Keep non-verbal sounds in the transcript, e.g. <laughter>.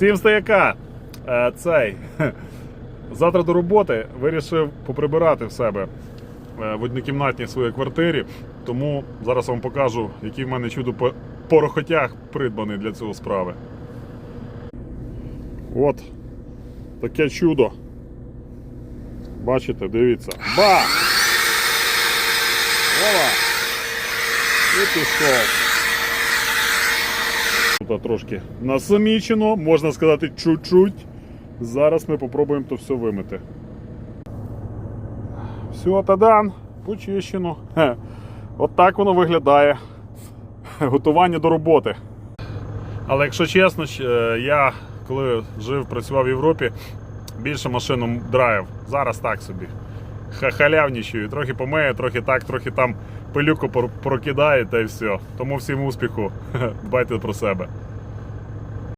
Всім стояка! Е, Цей. <laughs> Завтра до роботи вирішив поприбирати в себе е, в однокімнатній своїй квартирі. Тому зараз вам покажу, який в мене чудо по- порохотяг придбаний для цього справи. От таке чудо. Бачите, дивіться. Ба! Ова! І пішов. Тут трошки насамічено, можна сказати, чуть-чуть. Зараз ми попробуємо то все вимити. Все, тадан, почищено. Хе. От так воно виглядає. Готування до роботи. Але якщо чесно, е, я коли жив, працював в Європі, більше машину драйв. Зараз так собі. Ха- Халявнічую, трохи помию, трохи так, трохи там пилюку прокидає та й все. Тому всім успіху. <laughs> Дбайте про себе.